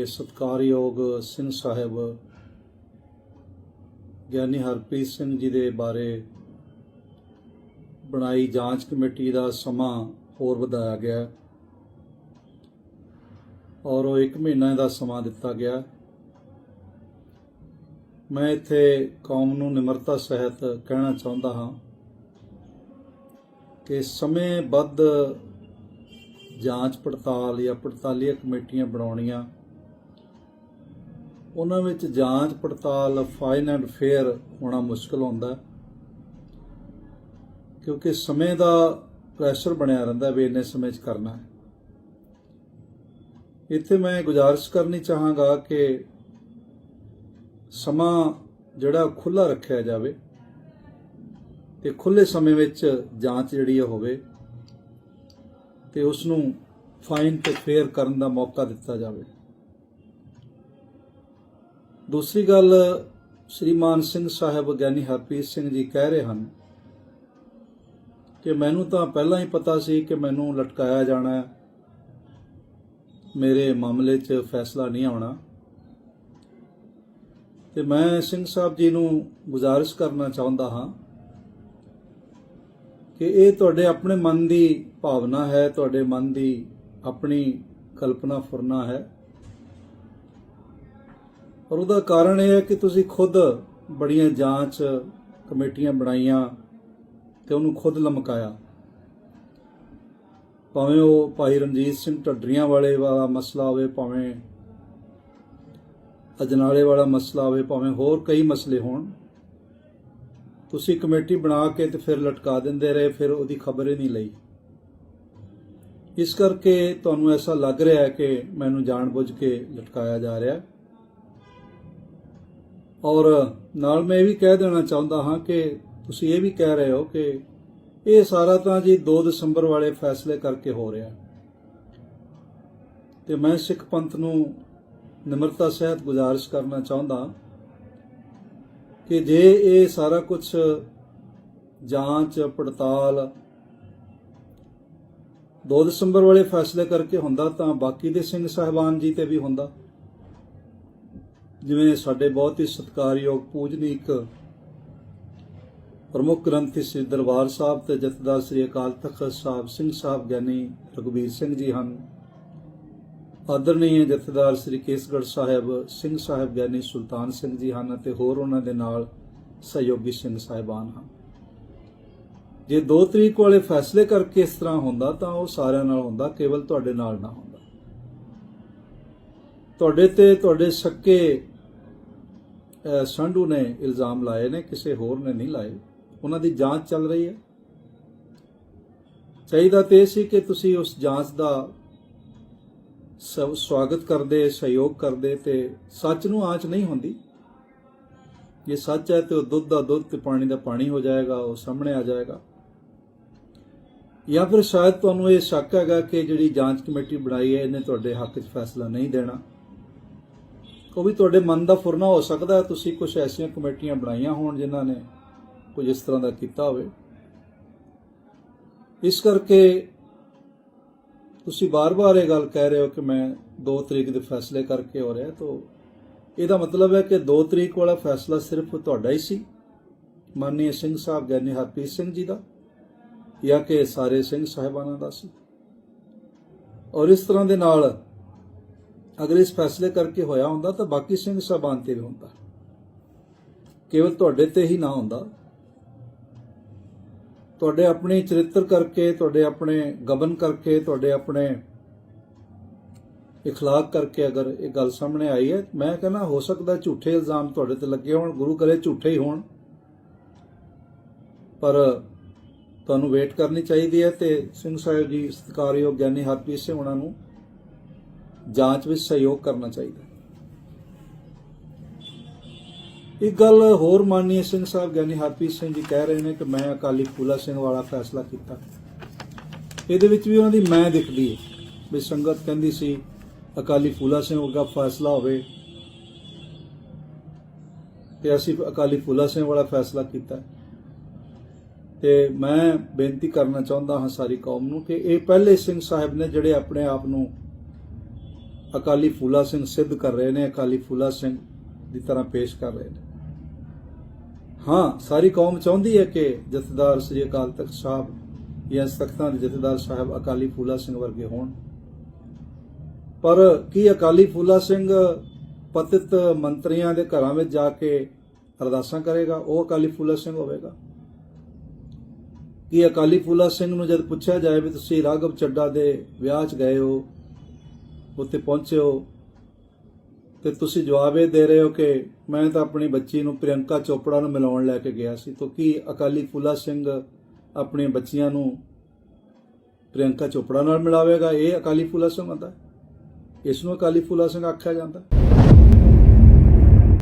ਸਾਡੇ ਸਤਿਕਾਰਯੋਗ ਸਿੰਘ ਸਾਹਿਬ, ਗਿਆਨੀ ਹਰਪ੍ਰੀਤ ਸਿੰਘ ਜੀ ਦੇ ਬਾਰੇ ਬਣਾਈ ਜਾਂਚ ਕਮੇਟੀ ਦਾ ਸਮਾਂ ਹੋਰ ਵਧਾਇਆ ਗਿਆ ਔਰ ਉਹ 1 ਮਹੀਨਾ ਦਾ ਸਮਾਂ ਦਿੱਤਾ ਗਿਆ। ਮੈਂ ਇੱਥੇ ਕੌਮ ਨੂੰ ਨਿਮਰਤਾ ਸਹਿਤ ਕਹਿਣਾ ਚਾਹੁੰਦਾ ਹਾਂ ਕਿ ਸਮੇਂਬੱਧ ਜਾਂਚ ਪੜਤਾਲ ਜਾਂ ਪੜਤਾਲੀਆ ਕਮੇਟੀਆਂ ਬਣਾਉਣੀਆਂ ਉਹਨਾਂ ਵਿੱਚ ਜਾਂਚ ਪੜਤਾਲ ਫਾਈਨ ਐਂਡ ਫੇਅਰ ਹੋਣਾ ਮੁਸ਼ਕਲ ਹੁੰਦਾ ਕਿਉਂਕਿ ਸਮੇਂ ਦਾ ਪ੍ਰੈਸ਼ਰ ਬਣਿਆ ਰਹਿੰਦਾ ਵੀ ਇੰਨੇ ਸਮੇਂ 'ਚ ਕਰਨਾ ਇੱਥੇ ਮੈਂ ਗੁਜ਼ਾਰਿਸ਼ ਕਰਨੀ ਚਾਹਾਂਗਾ ਕਿ ਸਮਾਂ ਜਿਹੜਾ ਖੁੱਲਾ ਰੱਖਿਆ ਜਾਵੇ ਤੇ ਖੁੱਲੇ ਸਮੇਂ ਵਿੱਚ ਜਾਂਚ ਜਿਹੜੀ ਆ ਹੋਵੇ ਤੇ ਉਸ ਨੂੰ ਫਾਈਨ ਤੇ ਫੇਅਰ ਕਰਨ ਦਾ ਮੌਕਾ ਦਿੱਤਾ ਜਾਵੇ। ਦੂਸਰੀ ਗੱਲ ਸ਼੍ਰੀਮਾਨ ਸਿੰਘ ਸਾਹਿਬ ਗਿਆਨੀ ਹਰਪ੍ਰੀਤ ਸਿੰਘ ਜੀ ਕਹਿ ਰਹੇ ਹਨ ਕਿ ਮੈਨੂੰ ਤਾਂ ਪਹਿਲਾਂ ਹੀ ਪਤਾ ਸੀ ਕਿ ਮੈਨੂੰ ਲਟਕਾਇਆ ਜਾਣਾ ਹੈ। ਮੇਰੇ ਮਾਮਲੇ 'ਚ ਫੈਸਲਾ ਨਹੀਂ ਆਉਣਾ। ਤੇ ਮੈਂ ਸਿੰਘ ਸਾਹਿਬ ਜੀ ਨੂੰ ਗੁਜ਼ਾਰਿਸ਼ ਕਰਨਾ ਚਾਹੁੰਦਾ ਹਾਂ ਕਿ ਇਹ ਤੁਹਾਡੇ ਆਪਣੇ ਮਨ ਦੀ ਭਾਵਨਾ ਹੈ, ਤੁਹਾਡੇ ਮਨ ਦੀ ਆਪਣੀ ਕਲਪਨਾ ਫੁਰਨਾ ਹੈ। ਔਰ ਉਹਦਾ ਕਾਰਨ ਇਹ ਹੈ ਕਿ ਤੁਸੀਂ ਖੁਦ ਬੜੀਆਂ ਜਾਂਚ ਕਮੇਟੀਆਂ ਬਣਾਈਆਂ ਤੇ ਉਹਨੂੰ ਖੁਦ ਲਮਕਾਇਆ। ਭਾਵੇਂ ਉਹ ਭਾਈ ਰਣਜੀਤ ਸਿੰਘ ਢੱਡਰੀਆਂ ਵਾਲੇ ਵਾਲਾ ਮਸਲਾ ਹੋਵੇ, ਭਾਵੇਂ ਅਜਨਾਲੇ ਵਾਲਾ ਮਸਲਾ ਹੋਵੇ, ਭਾਵੇਂ ਹੋਰ ਕਈ ਮਸਲੇ ਹੋਣ, ਤੁਸੀਂ ਕਮੇਟੀ ਬਣਾ ਕੇ ਤੇ ਫਿਰ ਲਟਕਾ ਦਿੰਦੇ ਰਹੇ, ਫਿਰ ਉਹਦੀ ਖਬਰ ਹੀ ਨਹੀਂ ਲਈ। ਇਸ ਕਰਕੇ ਤੁਹਾਨੂੰ ਐਸਾ ਲੱਗ ਰਿਹਾ ਹੈ ਕਿ ਮੈਨੂੰ ਜਾਣਬੁੱਝ ਕੇ ਲਟਕਾਇਆ ਜਾ ਰਿਹਾ ਹੈ। ਔਰ ਨਾਲ ਮੈਂ ਇਹ ਵੀ ਕਹਿ ਦੇਣਾ ਚਾਹੁੰਦਾ ਹਾਂ ਕਿ ਤੁਸੀਂ ਇਹ ਵੀ ਕਹਿ ਰਹੇ ਹੋ ਕਿ ਇਹ ਸਾਰਾ ਤਾਂ ਜੀ 2 ਦਸੰਬਰ ਵਾਲੇ ਫੈਸਲੇ ਕਰਕੇ ਹੋ ਰਿਹਾ। ਤੇ ਮੈਂ ਸਿੱਖ ਪੰਥ ਨੂੰ ਨਿਮਰਤਾ ਸਹਿਤ ਗੁਜ਼ਾਰਿਸ਼ ਕਰਨਾ ਚਾਹੁੰਦਾ ਕਿ ਜੇ ਇਹ ਸਾਰਾ ਕੁਝ ਜਾਂਚ, ਪੜਤਾਲ 2 ਦਸੰਬਰ ਵਾਲੇ ਫੈਸਲੇ ਕਰਕੇ ਹੁੰਦਾ ਤਾਂ ਬਾਕੀ ਦੇ ਸਿੰਘ ਸਾਹਿਬਾਨ ਜੀ ਤੇ ਵੀ ਹੁੰਦਾ। ਜਿਵੇਂ ਸਾਡੇ ਬਹੁਤ ਹੀ ਸਤਿਕਾਰਯੋਗ ਪੂਜਨੀਕ ਪ੍ਰਮੁੱਖ ਗ੍ਰੰਥੀ ਸ੍ਰੀ ਦਰਬਾਰ ਸਾਹਿਬ ਤੇ ਜਥੇਦਾਰ ਸ੍ਰੀ ਅਕਾਲ ਤਖਤ ਸਾਹਿਬ, ਸਿੰਘ ਸਾਹਿਬ ਗਿਆਨੀ ਰਘਬੀਰ ਸਿੰਘ ਜੀ ਹਨ। ਆਦਰਣੀय ਜਥੇਦਾਰ ਸ੍ਰੀ ਕੇਸਗੜ੍ਹ ਸਾਹਿਬ, ਸਿੰਘ ਸਾਹਿਬ ਗਿਆਨੀ ਸੁਲਤਾਨ ਸਿੰਘ ਜੀ ਹਨ ਅਤੇ ਹੋਰ ਉਹਨਾਂ ਦੇ ਨਾਲ ਸਹਿਯੋਗੀ ਸਿੰਘ ਸਾਹਿਬਾਨ ਹਨ। ਜੇ 2 ਤਰੀਕ ਵਾਲੇ ਫੈਸਲੇ ਕਰਕੇ ਇਸ ਤਰ੍ਹਾਂ ਹੁੰਦਾ ਤਾਂ ਉਹ ਸਾਰਿਆਂ ਨਾਲ ਹੁੰਦਾ, ਕੇਵਲ ਤੁਹਾਡੇ ਨਾਲ ਨਾ ਹੁੰਦਾ। ਤੁਹਾਡੇ ਤੇ ਤੁਹਾਡੇ ਸੱਕੇ ਸੰਧੂ ਨੇ ਇਲਜ਼ਾਮ ਲਾਏ ਨੇ, ਕਿਸੇ ਹੋਰ ਨੇ ਨਹੀਂ ਲਾਏ। ਉਹਨਾਂ ਦੀ ਜਾਂਚ ਚੱਲ ਰਹੀ ਹੈ। ਚਾਹੀਦਾ ਤੇ ਇਹ ਸੀ ਕਿ ਤੁਸੀਂ ਉਸ ਜਾਂਚ ਦਾ ਸਵਾਗਤ ਕਰਦੇ, ਸਹਿਯੋਗ ਕਰਦੇ ਤੇ ਸੱਚ ਨੂੰ ਆਂਚ ਨਹੀਂ ਹੁੰਦੀ। ਜੇ ਸੱਚ ਹੈ ਤੇ ਉਹ ਦੁੱਧ ਦਾ ਦੁੱਧ ਤੇ ਪਾਣੀ ਦਾ ਪਾਣੀ ਹੋ ਜਾਏਗਾ, ਉਹ ਸਾਹਮਣੇ ਆ ਜਾਏਗਾ। ਜਾਂ ਫਿਰ ਸ਼ਾਇਦ ਤੁਹਾਨੂੰ ਇਹ ਸ਼ੱਕ ਹੈਗਾ ਕਿ ਜਿਹੜੀ ਜਾਂਚ ਕਮੇਟੀ ਬਣਾਈ ਹੈ, ਇਹਨੇ ਤੁਹਾਡੇ ਹੱਕ 'ਚ ਫੈਸਲਾ ਨਹੀਂ ਦੇਣਾ। ਉਹ ਵੀ ਤੁਹਾਡੇ ਮਨ ਦਾ ਫੁਰਨਾ ਹੋ ਸਕਦਾ ਤੁਸੀਂ ਕੁਝ ਐਸੀਆਂ ਕਮੇਟੀਆਂ ਬਣਾਈਆਂ ਹੋਣ ਜਿਨ੍ਹਾਂ ਨੇ ਕੁਝ ਇਸ ਤਰ੍ਹਾਂ ਦਾ ਕੀਤਾ ਹੋਵੇ। ਇਸ ਕਰਕੇ ਤੁਸੀਂ ਬਾਰ-ਬਾਰ ਇਹ ਗੱਲ ਕਹਿ ਰਹੇ ਹੋ ਕਿ ਮੈਂ 2 ਤਰੀਕ ਦੇ ਫੈਸਲੇ ਕਰਕੇ ਹੋ ਰਿਹਾ, ਤਾਂ ਇਹਦਾ ਮਤਲਬ ਹੈ ਕਿ 2 ਤਰੀਕ ਵਾਲਾ ਫੈਸਲਾ ਸਿਰਫ ਤੁਹਾਡਾ ਹੀ ਸੀ ਮਾਨਨੀय ਸਿੰਘ ਸਾਹਿਬ ਗਿਆਨੀ ਹਰਪ੍ਰੀਤ ਸਿੰਘ ਜੀ ਦਾ, ਜਾਂ ਕਿ ਸਾਰੇ ਸਿੰਘ ਸਾਹਿਬਾਨਾਂ ਦਾ ਸੀ। ਔਰ ਇਸ ਤਰ੍ਹਾਂ ਦੇ ਨਾਲ ਅਗਰ ਇਸ ਫੈਸਲੇ ਕਰਕੇ ਹੋਇਆ ਹੁੰਦਾ ਤਾਂ ਬਾਕੀ ਸਿੰਘ ਸਾਹਿਬਾਨ ਤੇ ਵੀ ਹੁੰਦਾ ਕੇਵਲ ਤੁਹਾਡੇ ਤੇ ਹੀ ਨਾ ਹੁੰਦਾ ਤੁਹਾਡੇ ਆਪਣੇ ਚਰਿੱਤਰ ਕਰਕੇ ਤੁਹਾਡੇ ਆਪਣੇ ਗਬਨ ਕਰਕੇ ਤੁਹਾਡੇ ਆਪਣੇ اخلاق ਕਰਕੇ ਅਗਰ ਇਹ ਗੱਲ ਸਾਹਮਣੇ ਆਈ ਹੈ ਮੈਂ ਕਹਿੰਦਾ ਹੋ ਸਕਦਾ ਝੂਠੇ ਇਲਜ਼ਾਮ ਤੁਹਾਡੇ ਤੇ ਲੱਗੇ ਹੋਣ ਗੁਰੂ ਕਰੇ ਝੂਠੇ ਹੀ ਹੋਣ ਪਰ ਤੁਹਾਨੂੰ ਵੇਟ ਕਰਨੀ ਚਾਹੀਦੀ ਹੈ ਤੇ ਸਿੰਘ ਸਾਹਿਬ ਜੀ ਸਤਿਕਾਰਯੋਗ ਗਿਆਨੀ ਹਰਪ੍ਰੀਤ ਸਿੰਘ ਉਹਨਾਂ ਨੂੰ ਜਾਂਚ ਵਿੱਚ ਸਹਿਯੋਗ ਕਰਨਾ ਚਾਹੀਦਾ ਇੱਕ ਗੱਲ ਹੋਰ ਮਾਨਨੀय ਸਿੰਘ ਸਾਹਿਬ ਗਿਆਨੀ ਹਰਪ੍ਰੀਤ ਸਿੰਘ ਜੀ ਕਹਿ ਰਹੇ ਨੇ ਕਿ ਮੈਂ ਅਕਾਲੀ ਫੂਲਾ ਸਿੰਘ ਵਾਲਾ ਫੈਸਲਾ ਕੀਤਾ। ਇਹਦੇ ਵਿੱਚ ਵੀ ਉਹਨਾਂ ਦੀ ਮੈਂ ਦਿਖਦੀ ਹੈ ਵੀ ਸੰਗਤ ਕਹਿੰਦੀ ਸੀ, ਅਕਾਲੀ ਫੂਲਾ ਸਿੰਘ ਵਰਗਾ ਫੈਸਲਾ ਹੋਵੇ। ਤੇ ਅਸੀਂ ਅਕਾਲੀ ਫੂਲਾ ਸਿੰਘ ਵਾਲਾ ਫੈਸਲਾ ਕੀਤਾ। ਤੇ ਮੈਂ ਬੇਨਤੀ ਕਰਨਾ ਚਾਹੁੰਦਾ ਹਾਂ ਸਾਰੀ ਕੌਮ ਨੂੰ ਕਿ ਇਹ ਪਹਿਲੇ ਸਿੰਘ ਸਾਹਿਬ ਨੇ ਜਿਹੜੇ ਆਪਣੇ ਆਪ ਨੂੰ ਅਕਾਲੀ ਫੂਲਾ ਸਿੰਘ ਸਿੱਧ ਕਰ ਰਹੇ ਨੇ, ਅਕਾਲੀ ਫੂਲਾ ਸਿੰਘ ਦੀ ਤਰ੍ਹਾਂ ਪੇਸ਼ ਕਰ ਰਹੇ ਨੇ। ਹਾਂ, ਸਾਰੀ ਕੌਮ ਚਾਹੁੰਦੀ ਹੈ ਕਿ ਜਥੇਦਾਰ ਸ੍ਰੀ ਅਕਾਲ ਤਖਤ ਸਾਹਿਬ ਜਾਂ ਸਖਤਾਂ ਦੇ ਜਥੇਦਾਰ ਸਾਹਿਬ ਅਕਾਲੀ ਫੂਲਾ ਸਿੰਘ ਵਰਗੇ ਹੋਣ। ਪਰ ਕੀ ਅਕਾਲੀ ਫੂਲਾ ਸਿੰਘ ਪਤਿਤ ਮੰਤਰੀਆਂ ਦੇ ਘਰਾਂ ਵਿੱਚ ਜਾ ਕੇ ਅਰਦਾਸਾਂ ਕਰੇਗਾ? ਉਹ ਅਕਾਲੀ ਫੂਲਾ ਸਿੰਘ ਹੋਵੇਗਾ। ਕਿ ਅਕਾਲੀ ਫੂਲਾ ਸਿੰਘ ਨੂੰ ਜਦ ਪੁੱਛਿਆ ਜਾਏ ਵੀ ਤੁਸੀਂ ਰਾਘਵ ਚੱਡਾ ਦੇ ਵਿਆਹ 'ਚ ਗਏ ਹੋ ਉੱਥੇ ਪਹੁੰਚੇ ਹੋ ਤੇ ਤੁਸੀਂ ਜਵਾਬ ਇਹ ਦੇ ਰਹੇ ਹੋ ਕਿ ਮੈਂ ਤਾਂ ਆਪਣੀ ਬੱਚੀ ਨੂੰ ਪ੍ਰਿਯੰਕਾ ਚੋਪੜਾ ਨੂੰ ਮਿਲਾਉਣ ਲੈ ਕੇ ਗਿਆ ਸੀ, ਤਾਂ ਕੀ ਅਕਾਲੀ ਫੂਲਾ ਸਿੰਘ ਆਪਣੀਆਂ ਬੱਚੀਆਂ ਨੂੰ ਪ੍ਰਿਯੰਕਾ ਚੋਪੜਾ ਨਾਲ ਮਿਲਾਵੇਗਾ? ਇਹ ਅਕਾਲੀ ਫੂਲਾ ਸਿੰਘ ਹੁੰਦਾ। ਇਸ ਨੂੰ ਅਕਾਲੀ ਫੂਲਾ ਸਿੰਘ ਆਖਿਆ ਜਾਂਦਾ।